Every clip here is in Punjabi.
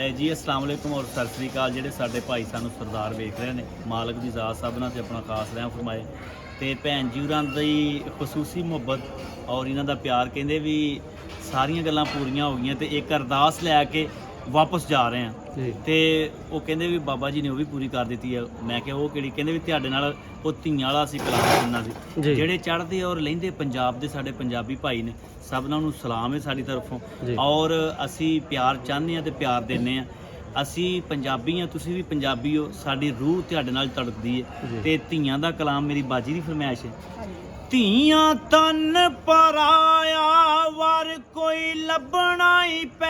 ਅਹ ਜੀ, ਅਸਲਾਮ ਵਾਲੇਕੁਮ ਔਰ ਸਤਿ ਸ੍ਰੀ ਅਕਾਲ। ਜਿਹੜੇ ਸਾਡੇ ਭਾਈ ਸਾਨੂੰ ਸਰਦਾਰ ਵੇਖ ਰਹੇ ਨੇ, ਮਾਲਕ ਦੀ ਜ਼ਾਤ ਸਭਨਾਂ ਤੇ ਆਪਣਾ ਖਾਸ ਰਹਿਮ ਫਰਮਾਏ। ਤੇ ਭੈਣ ਜੀ ਹੋਰਾਂ ਦੀ ਖਸੂਸੀ ਮੁਹੱਬਤ ਔਰ ਇਹਨਾਂ ਦਾ ਪਿਆਰ ਕਹਿੰਦੇ ਵੀ ਸਾਰੀਆਂ ਗੱਲਾਂ ਪੂਰੀਆਂ ਹੋ ਗਈਆਂ ਤੇ ਇੱਕ ਅਰਦਾਸ ਲੈ ਕੇ ਵਾਪਸ ਜਾ ਰਹੇ ਆ ਤੇ ਉਹ ਕਹਿੰਦੇ ਵੀ ਬਾਬਾ ਜੀ ਨੇ ਉਹ ਵੀ ਪੂਰੀ ਕਰ ਦਿੱਤੀ ਹੈ। ਮੈਂ ਕਿਹਾ ਉਹ ਕਿਹੜੀ? ਕਹਿੰਦੇ ਵੀ ਤੁਹਾਡੇ ਨਾਲ ਉਹ ਧੀਆਂ ਵਾਲਾ ਸੀ ਕਲਾਮ ਸੁਣਨਾ ਸੀ। ਜਿਹੜੇ ਚੜ੍ਹਦੇ ਔਰ ਲੈਂਦੇ ਪੰਜਾਬ ਦੇ ਸਾਡੇ ਪੰਜਾਬੀ ਭਾਈ ਨੇ ਸਭਨਾਂ ਨੂੰ ਸਲਾਮ ਹੈ ਸਾਡੀ ਤਰਫੋਂ। ਔਰ ਅਸੀਂ ਪਿਆਰ ਚਾਹੁੰਦੇ ਆ ਤੇ ਪਿਆਰ ਦਿੰਦੇ ਆ ਅਸੀਂ ਪੰਜਾਬੀ ਆ ਤੁਸੀਂ ਵੀ ਪੰਜਾਬੀ ਹੋ। ਸਾਡੀ ਰੂਹ ਤੁਹਾਡੇ ਨਾਲ ਤੜਕਦੀ। ਹੈ। ਤੇ ਧੀਆਂ ਦਾ ਕਲਾਮ ਮੇਰੀ ਬਾਜੀ ਦੀ ਫਰਮਾਇਸ਼ ਹੈ। ਧੀਆਂ ਤਨ ਪਰਾਇਆ ਵਰ ਕੋਈ ਲੱਭਣਾ ਹੀ ਪੈਂਦਾ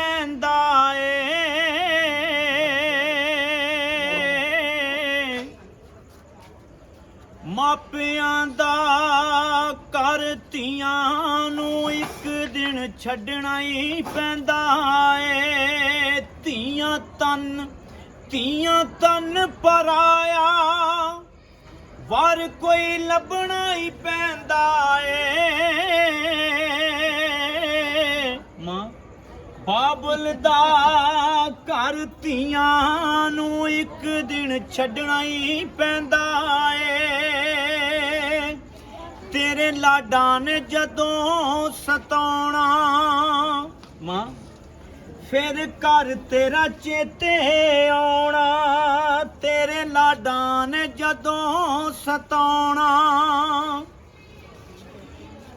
ਧੀਆਂ ਨੂੰ ਇੱਕ ਦਿਨ ਛੱਡਣਾ ਹੀ ਪੈਂਦਾ ਏ। ਧੀਆਂ ਤਨ ਧੀਆਂ ਤਨ ਪਰਾਇਆ, ਵਾਰ ਕੋਈ ਲੱਭਣਾ ਹੀ ਪੈਂਦਾ ਏ। ਮਾਂ, ਬਾਬਲ ਦਾ ਘਰ ਧੀਆਂ ਨੂੰ ਇੱਕ ਦਿਨ ਛੱਡਣਾ ਹੀ ਪੈਂਦਾ ਏ। ਤੇਰੇ ਲਾਡਾਂ ਨੇ ਜਦੋਂ ਸਤਾਉਣਾ। ਮਾਂ, ਫਿਰ ਘਰ ਤੇਰਾ ਚੇਤੇ ਆਉਣਾ। ਤੇਰੇ ਲਾਡਾਂ ਨੇ ਜਦੋਂ ਸਤਾਉਣਾ।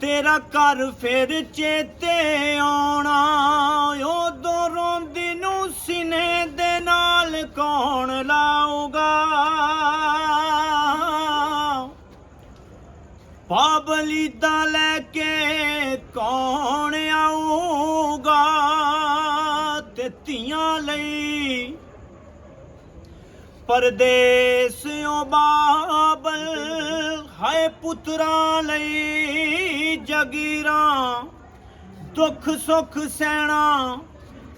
ਤੇਰਾ ਘਰ ਫਿਰ ਚੇਤੇ ਆਉਣਾ। ਉਦੋਂ ਰੋਂਦੀ ਨੂੰ ਸਿਨੇ ਦੇ ਨਾਲ ਕੌਣ ਲਾਊਗਾ? ਬਾਬਲੀ ਦਾ ਲੈ ਕੇ ਕੌਣ ਆਊਗਾ? ਤੇ ਧੀਆਂ ਲਈ ਪਰਦੇਸਿਓ ਬਾਬਲ, ਹਾਏ ਪੁੱਤਰਾਂ ਲਈ ਜਗੀਰਾਂ, ਦੁੱਖ ਸੁੱਖ ਸਹਿਣਾ,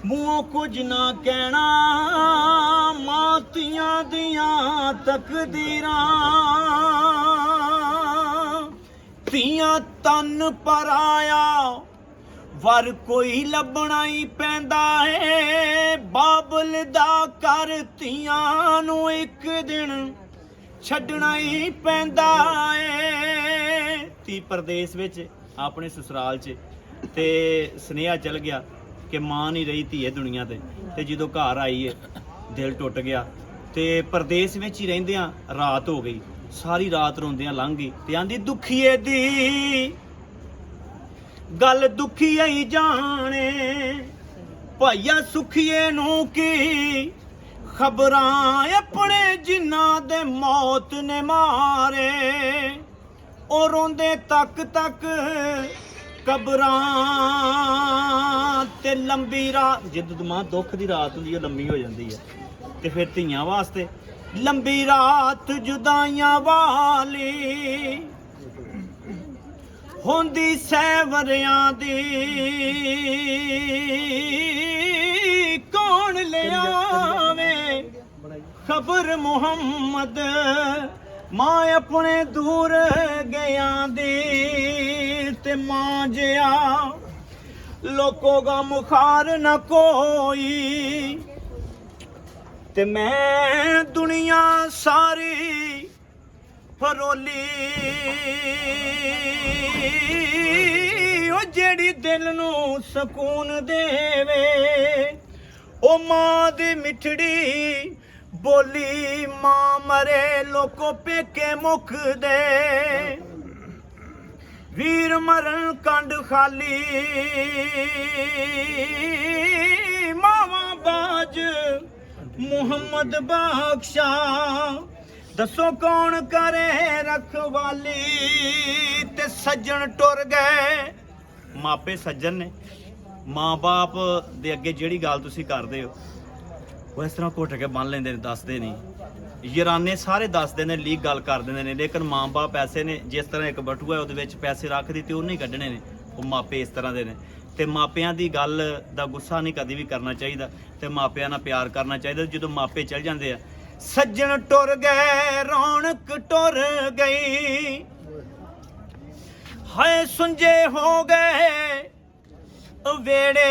ਮੂੰਹੋਂ ਕੁਝ ਨਾ ਕਹਿਣਾ, ਮਾਤੀਆਂ ਦੀਆਂ ਤਕਦੀਰਾਂ। ਧੀਆਂ ਤਨ ਪਰਾਇਆ, ਵਰ ਕੋਈ ਲੱਭਣਾ ਹੀ ਪੈਂਦਾ ਏ। ਬਾਬਲ ਦਾ ਕਰ ਧੀਆਂ ਨੂੰ ਇੱਕ ਦਿਨ ਛੱਡਣਾ ਹੀ ਪੈਂਦਾ ਏ। ਧੀ ਪ੍ਰਦੇਸ ਵਿੱਚ, ਆਪਣੇ ਸਸੁਰਾਲ 'ਚ, ਤੇ ਸਨੇਹਾ ਚਲ ਗਿਆ ਕਿ ਮਾਂ ਨਹੀਂ ਰਹੀ ਧੀਏ ਦੁਨੀਆ ਤੇ। ਤੇ ਜਦੋਂ ਘਰ ਆਈ ਏ, ਦਿਲ ਟੁੱਟ ਗਿਆ। ਤੇ ਪ੍ਰਦੇਸ ਵਿੱਚ ਹੀ ਰਹਿੰਦਿਆਂ ਰਾਤ ਹੋ ਗਈ। ਸਾਰੀ ਰਾਤ ਰੋਂਦਿਆਂ ਲੰਘ ਗਈ ਤੇ ਆਂਦੀ, ਦੁਖੀਏ ਦੀ ਗੱਲ ਦੁਖੀ ਹੀ ਜਾਣੇ। ਭਾਈਆ ਸੁਖੀਏ ਨੂੰ ਕੀ ਖਬਰਾਂ ਆਪਣੇ ਜਿਨ੍ਹਾਂ ਦੇ ਮੌਤ ਨੇ ਮਾਰੇ। ਉਹ ਰੋਂਦੇ ਤੱਕ ਤੱਕ ਕਬਰਾਂ ਤੇ ਲੰਬੀ ਰਾਤ ਜਦੋਂ ਮਾਂ ਦੁੱਖ ਦੀ ਰਾਤ ਹੁੰਦੀ ਹੈ ਲੰਬੀ ਹੋ ਜਾਂਦੀ ਹੈ ਤੇ ਫਿਰ ਧੀਆਂ ਵਾਸਤੇ ਲੰਬੀ ਰਾਤ ਜੁਦਾਈਆਂ ਵਾਲੀ। ਹੁੰਦੀ ਸੈਵਰਿਆਂ ਦੀ। ਕੌਣ ਲਿਆਵੇ? ਖਬਰ ਮੁਹੰਮਦ ਮਾਂ ਆਪਣੇ ਦੂਰ ਗਿਆਂ ਦੀ ਤੇ ਮਾਂ ਜਿਆ। ਲੋਕੋ ਗਾ ਮੁਖਾਰ ਨਾ ਕੋਈ। ਤੇ ਮੈਂ ਦੁਨੀਆ ਸਾਰੀ ਫਰੋਲੀ। ਉਹ ਜਿਹੜੀ ਦਿਲ ਨੂੰ ਸਕੂਨ ਦੇਵੇ, ਉਹ ਮਾਂ ਦੀ ਮਿੱਠੜੀ ਬੋਲੀ ਮਾਂ ਮਰੇ ਲੋਕੋ ਪੇਕੇ ਮੁਖ ਦੇ। ਵੀਰ ਮਰਨ ਕੰਡ ਖਾਲੀ, ਮਾਵਾ ਬਾਜ ਮੁਹੰਮਦ ਬਖਸ਼ਾ ਦੱਸੋ ਕੌਣ ਕਰੇ ਰਖਵਾਲੀ ਤੇ ਸੱਜਣ ਟੁਰ ਗਏ? ਮਾਪੇ ਸੱਜਣ ਨੇ। ਮਾਂ-ਬਾਪ ਦੇ ਅੱਗੇ ਜਿਹੜੀ ਗੱਲ ਤੁਸੀਂ ਕਰਦੇ ਹੋ, ਉਹ ਇਸ ਤਰ੍ਹਾਂ ਘੁੱਟ ਕੇ ਬੰਨ ਲੈਂਦੇ ਨੇ, ਦੱਸਦੇ ਨਹੀਂ। ਯਾਰਾਨੇ ਸਾਰੇ ਦੱਸਦੇ ਨੇ, ਲੀਕ ਗੱਲ ਕਰ ਦਿੰਦੇ ਨੇ, ਲੇਕਿਨ ਮਾਂ-ਬਾਪ ਐਸੇ ਨੇ, ਜਿਸ ਤਰ੍ਹਾਂ ਇੱਕ ਬਟੂਆ ਹੈ ਉਹਦੇ ਵਿੱਚ ਪੈਸੇ ਰੱਖ ਦਿੱਤੇ ਉਹ ਨਹੀਂ ਕੱਢਣੇ ਨੇ। ਉਹ ਮਾਪੇ ਇਸ ਤਰ੍ਹਾਂ ਦੇ ਨੇ। ਤੇ ਮਾਪਿਆਂ ਦੀ ਗੱਲ ਦਾ ਗੁੱਸਾ ਨਹੀਂ ਕਦੀ ਵੀ ਕਰਨਾ ਚਾਹੀਦਾ ਤੇ ਮਾਪਿਆਂ ਨਾਲ ਪਿਆਰ ਕਰਨਾ ਚਾਹੀਦਾ ਜਦੋਂ ਮਾਪੇ ਚਲ ਜਾਂਦੇ ਆ, ਸੱਜਣ ਟੁਰ ਗਏ, ਰੌਣਕ ਟੁਰ ਗਈ। ਹਾਏ ਸੁੰਜੇ ਹੋ ਗਏ ਵੇੜੇ।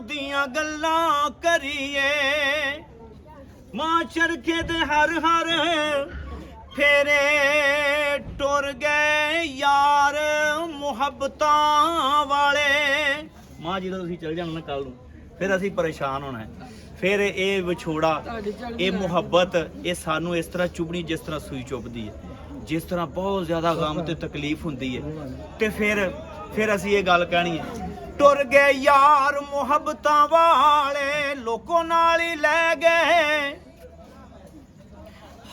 ਦੀਆਂ ਗੱਲਾਂ ਕਰੀਏ। ਮਾਂ ਚਰਖੇ ਦੇ ਹਰ ਹਰ ਫੇਰੇ ਟੁਰ ਗਏ ਯਾਰ ਮੁਹੱਬਤਾਂ ਵਾਲੇ। ਮਾਂ ਜਦੋਂ ਤੁਸੀਂ ਚਲ ਜਾਣਾ ਨਾ ਕੱਲ ਨੂੰ ਫਿਰ ਅਸੀਂ ਪਰੇਸ਼ਾਨ ਹੋਣਾ ਫਿਰ ਇਹ ਵਿਛੋੜਾ ਇਹ ਮੁਹੱਬਤ ਇਹ ਸਾਨੂੰ ਇਸ ਤਰ੍ਹਾਂ ਚੁਭਣੀ ਜਿਸ ਤਰ੍ਹਾਂ ਸੂਈ ਚੁਭਦੀ ਹੈ। ਜਿਸ ਤਰ੍ਹਾਂ ਬਹੁਤ ਜ਼ਿਆਦਾ ਗਮ ਤੇ ਤਕਲੀਫ ਹੁੰਦੀ ਹੈ। ਤੇ ਫਿਰ ਫਿਰ ਅਸੀਂ ਇਹ ਗੱਲ ਕਹਿਣੀ ਹੈ ਟੁਰ ਗਏ ਯਾਰ ਮੁਹੱਬਤਾਂ ਵਾਲੇ ਲੋਕੋ ਨਾਲ ਹੀ ਲੈ ਗਏ।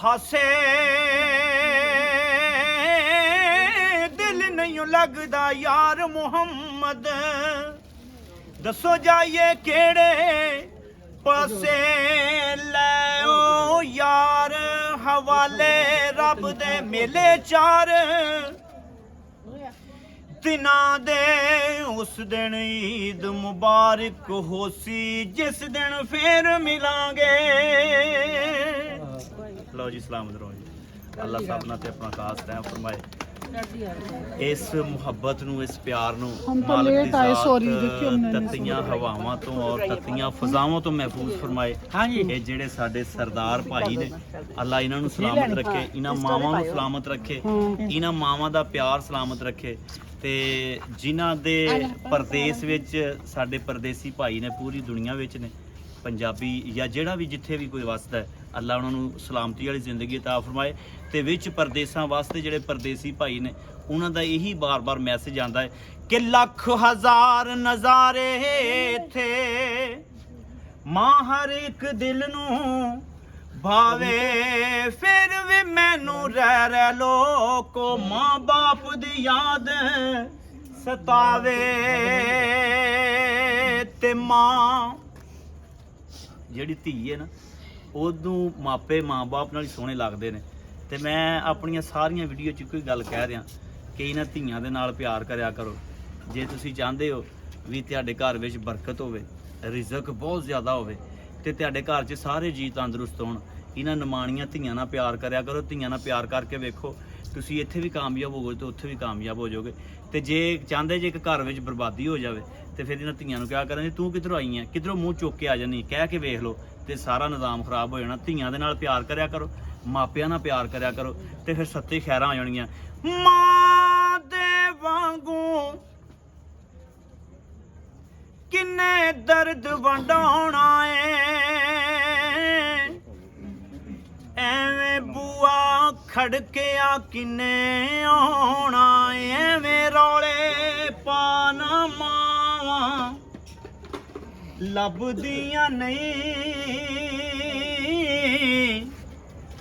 ਹਾਸੇ ਦਿਲ ਨਹੀਂ ਲੱਗਦਾ ਯਾਰ ਮੁਹੰਮਦ। ਦੱਸੋ ਜਾਈਏ ਕਿਹੜੇ ਪਾਸੇ ਲੈ ਯਾਰ? ਹਵਾਲੇ ਰੱਬ ਦੇ ਮੇਲੇ ਚਾਰ। ਦਿਨਾਂ ਦੇ ਉਸ ਦਿਨ ਈਦ ਮੁਬਾਰਕ ਹੋਸੀ, ਜਿਸ ਦਿਨ ਫੇਰ ਮਿਲਾਂਗੇ। ਲਓ ਜੀ ਸਲਾਮਤ ਰਹੋ ਜੀ। ਅੱਲਾ ਸਭ ਨਾਲ ਤੇ ਆਪਣਾ ਖਾਸ ਰਹਿਮ ਫਰਮਾਏ। ਇਸ ਮੁਹੱਬਤ ਨੂੰ ਇਸ ਪਿਆਰ ਨੂੰ ਤਤੀਆਂ ਹਵਾਵਾਂ ਤੋਂ ਔਰ ਤਤੀਆਂ ਫਜ਼ਾਵਾਂ ਤੋਂ ਮਹਿਫੂਜ਼ ਫਰਮਾਏ। ਇਹ ਜਿਹੜੇ ਸਾਡੇ ਸਰਦਾਰ ਭਾਈ ਨੇ ਅੱਲਾ ਇਹਨਾਂ ਨੂੰ ਸਲਾਮਤ ਰੱਖੇ ਇਹਨਾਂ ਮਾਵਾਂ ਨੂੰ ਸਲਾਮਤ ਰੱਖੇ ਇਹਨਾਂ ਮਾਵਾਂ ਦਾ ਪਿਆਰ ਸਲਾਮਤ ਰੱਖੇ। ਤੇ ਜਿਨ੍ਹਾਂ ਦੇ ਪਰਦੇਸ ਵਿੱਚ ਸਾਡੇ ਪਰਦੇਸੀ ਭਾਈ ਨੇ ਪੂਰੀ ਦੁਨੀਆ ਵਿੱਚ ਨੇ ਪੰਜਾਬੀ ਜਾਂ ਜਿਹੜਾ ਵੀ ਜਿੱਥੇ ਵੀ ਕੋਈ ਵਸਦਾ ਹੈ ਅੱਲਾ ਉਹਨਾਂ ਨੂੰ ਸਲਾਮਤੀ ਵਾਲੀ ਜ਼ਿੰਦਗੀ عطا ਫਰਮਾਏ ਤੇ ਵਿੱਚ ਪਰਦੇਸਾਂ ਵਾਸਤੇ ਜਿਹੜੇ ਪਰਦੇਸੀ ਭਾਈ ਨੇ ਉਹਨਾਂ ਦਾ ਇਹੀ ਬਾਰ-ਬਾਰ ਮੈਸੇਜ ਆਂਦਾ ਹੈ ਕਿ ਲੱਖ ਹਜ਼ਾਰ ਨਜ਼ਾਰੇ ਇੱਥੇ ਮਾਂ ਹਰ ਇੱਕ ਦਿਲ ਨੂੰ ਭਾਵੇ ਫਿਰ ਵੀ ਮੈਨੂੰ ਰਹਿ ਰਹਿ ਲੋਕੋ ਮਾਂ ਬਾਪ ਦੀ ਯਾਦ ਸਤਾਵੇ ਤੇ ਮਾਂ ਜਿਹੜੀ ਧੀ ਹੈ ਨਾ ਉਹਨੂੰ ਮਾਪੇ ਮਾਂ-ਬਾਪ ਨਾਲ ਹੀ ਸੋਹਣੇ ਲੱਗਦੇ ਨੇ। ਤੇ ਮੈਂ ਆਪਣੀਆਂ ਸਾਰੀਆਂ ਵੀਡੀਓ 'ਚ ਕੋਈ ਗੱਲ ਕਹਿ ਰਿਹਾ ਕਿ ਇਹਨਾਂ ਧੀਆਂ ਦੇ ਨਾਲ ਪਿਆਰ ਕਰਿਆ ਕਰੋ। ਜੇ ਤੁਸੀਂ ਚਾਹੁੰਦੇ ਹੋ ਵੀ ਤੁਹਾਡੇ ਘਰ ਵਿੱਚ ਬਰਕਤ ਹੋਵੇ, ਰਿਜ਼ਕ ਬਹੁਤ ਜ਼ਿਆਦਾ ਹੋਵੇ, ਤੇ ਤੁਹਾਡੇ ਘਰ 'ਚ ਸਾਰੇ ਜੀ ਤੰਦਰੁਸਤ ਹੋਣ, ਇਹਨਾਂ ਨਿਮਾਣੀਆਂ ਧੀਆਂ ਨਾਲ ਪਿਆਰ ਕਰਿਆ ਕਰੋ, ਧੀਆਂ ਨਾਲ ਪਿਆਰ ਕਰਕੇ ਵੇਖੋ, ਤੁਸੀਂ ਇੱਥੇ ਵੀ ਕਾਮਯਾਬ ਹੋਵੋਗੇ ਤੇ ਉੱਥੇ ਵੀ ਕਾਮਯਾਬ ਹੋ ਜਾਓਗੇ। ਤੇ ਜੇ ਚਾਹੁੰਦੇ ਜੇ ਇੱਕ ਘਰ ਵਿੱਚ ਬਰਬਾਦੀ ਹੋ ਜਾਵੇ, ਤੇ ਫਿਰ ਇਹਨਾਂ ਧੀਆਂ ਨੂੰ ਕਿਹਾ ਕਰਾਂਗੇ, ਤੂੰ ਕਿੱਧਰੋਂ ਆਈ ਹੈ ਕਿੱਧਰੋਂ ਮੂੰਹ ਚੁੱਕ ਕੇ ਆ ਜਾਨੀ ਕਹਿ ਕੇ ਵੇਖ ਲਓ ਤੇ ਸਾਰਾ ਨਿਜ਼ਾਮ ਖਰਾਬ ਹੋ ਜਾਣਾ। ਧੀਆਂ ਦੇ ਨਾਲ ਪਿਆਰ ਕਰਿਆ ਕਰੋ, ਮਾਪਿਆਂ ਨਾਲ ਪਿਆਰ ਕਰਿਆ ਕਰੋ ਤੇ ਫਿਰ ਸੱਤੇ ਖੈਰਾਂ ਆ ਜਾਣਗੀਆਂ ਮਾਂ ਦੇ ਵਾਂਗੂ ਕਿੰਨੇ ਦਰਦ ਵੰਡਾਉਣਾ ਏ। ਐਵੇਂ ਬੂਆ ਖੜਕਿਆ ਕਿੰਨੇ ਆਉਣਾ ਏ, ਐਵੇਂ ਰੌਲੇ ਪਾਣਾ ਮਾਵਾਂ ਲੱਭਦੀਆਂ ਨਹੀਂ।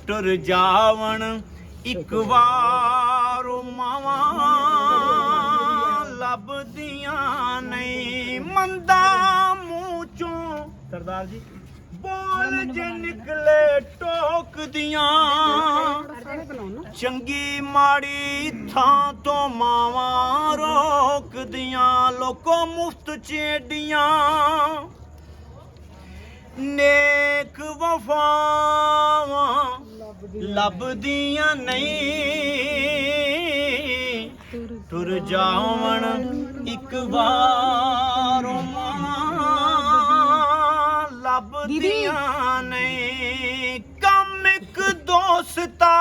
ਟੁਰ ਜਾਵਣ ਇੱਕ ਵਾਰ ਮਾਵਾਂ ਲੱਭਦੀਆਂ ਨਹੀਂ। ਮੰਦਾ ਮੂੰਹ ਚੋਂ ਸਰਦਾਰ ਜੀ। ਬੋਲ ਜੇ ਨਿਕਲੇ ਟੋਕਦੀਆਂ। ਚੰਗੀ ਮਾੜੀ ਥਾਂ ਤੋਂ ਮਾਵਾਂ ਰੋਕਦੀਆਂ ਲੋਕੋ ਮੁਫਤ ਚੇਡੀਆਂ। ਨੇਕ ਵਫਾਵਾਂ ਲੱਭਦੀਆਂ ਨਹੀਂ। ਟੁਰ ਜਾਵਣ ਇੱਕ ਵਾਰ ਮਾਂ ਲੱਭਦੀਆਂ ਨਹੀਂ। ਕੰਮ ਇੱਕ ਦੋਸਤਾ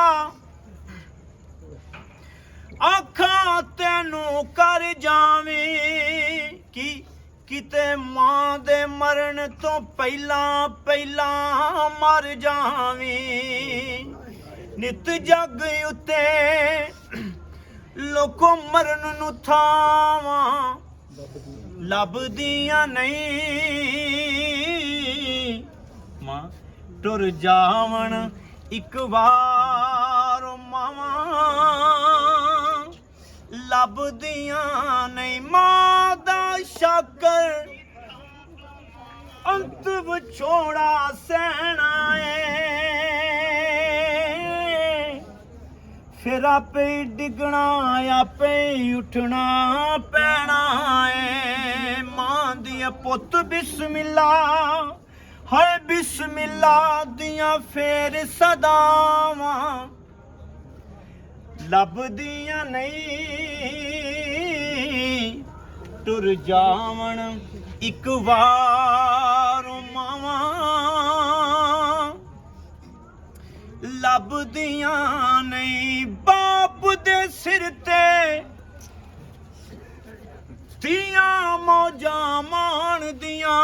ਅੱਖਾਂ ਤੈਨੂੰ ਕਰ ਜਾਵੇਂ। ਕੀ ਕਿਤੇ ਮਾਂ ਦੇ ਮਰਨ ਤੋਂ ਪਹਿਲਾਂ ਪਹਿਲਾਂ ਮਰ ਜਾਵੇਂ। ਨਿਤ ਜਗ ਉਤੇ ਲੋਕੋ ਮਰਨ ਨੂੰ ਥਾਵਾਂ। ਲੱਭਦੀਆਂ ਨਹੀਂ। ਮਾਂ, ਟੁਰ ਜਾਵਣ ਇੱਕ ਵਾਰ। ਲੱਭਦੀਆਂ ਨਹੀਂ ਮਾਂ ਦਾ ਸ਼ਾਕਰ। ਅੰਤ ਵਿਛੋੜਾ ਸਹਿਣਾ ਏ। ਫਿਰ ਆਪੇ ਹੀ ਡਿੱਗਣਾ, ਆਪੇ ਹੀ ਉੱਠਣਾ ਪੈਣਾ ਏ। ਮਾਂ ਦੀਆਂ ਪੁੱਤ ਬਿਸਮਿਲ੍ਲਾ ਹਾਏ ਬਿਸਮਿਲ੍ਲਾ ਦੀਆਂ ਫੇਰ ਸਦਾਵਾਂ। ਲੱਭਦੀਆਂ ਨਹੀਂ। ਟੁਰ ਜਾਵਣ, ਇੱਕ ਵਾਰ ਮਾਵਾਂ। ਲੱਭਦੀਆਂ ਨਹੀਂ, ਬਾਪ ਦੇ ਸਿਰ ਤੇ। ਧੀਆਂ ਮੌਜਾਂ ਮਾਣਦੀਆਂ।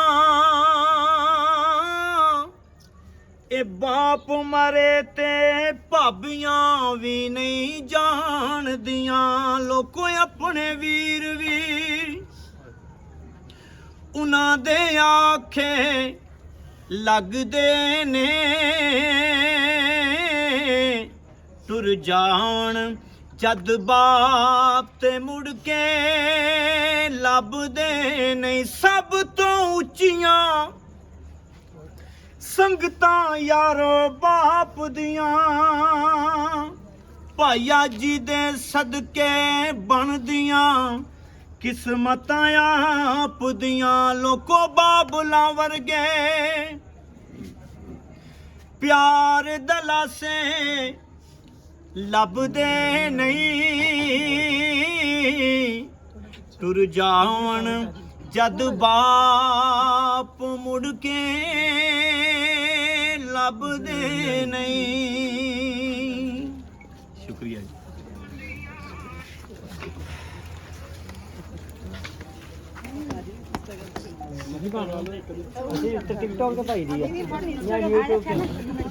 ਇਹ ਬਾਪ ਮਰੇ ਤੇ ਭਾਬੀਆਂ ਵੀ ਨਹੀਂ ਜਾਣਦੀਆਂ, ਲੋਕੋ ਆਪਣੇ ਵੀਰ ਵੀ ਉਹਨਾਂ ਦੇ ਆਖੇ ਲੱਗਦੇ ਨੇ। ਟੁਰ ਜਾਣ ਜਦ ਬਾਪ ਤੇ ਮੁੜ ਕੇ ਲੱਭਦੇ ਨਹੀਂ, ਸਭ ਤੋਂ ਉੱਚੀਆਂ ਸੰਗਤਾਂ ਯਾਰੋ ਬਾਪ ਦੀਆਂ। ਭਾਈਆ ਜੀ ਦੇ ਸਦਕੇ ਬਣਦੀਆਂ। ਕਿਸਮਤਾਂ ਆਪ ਦੀਆਂ ਲੋਕੋ ਬਾਬਲਾਂ ਵਰਗੇ। ਪਿਆਰ ਦਲਾਸੇ ਲੱਭਦੇ ਨਹੀਂ। ਟੁਰ ਜਾਵਣ ਜਦ ਬਾਪ ਮੁੜ ਕੇ। ਲੱਭਦੇ ਨਹੀਂ। ਸ਼ੁਕਰੀਆ ਜੀ। ਟਿਕਟੌਕ ਤੇ ਪਾਈ ਦੀ ਆ। ਜਾਂ YouTube ਤੇ।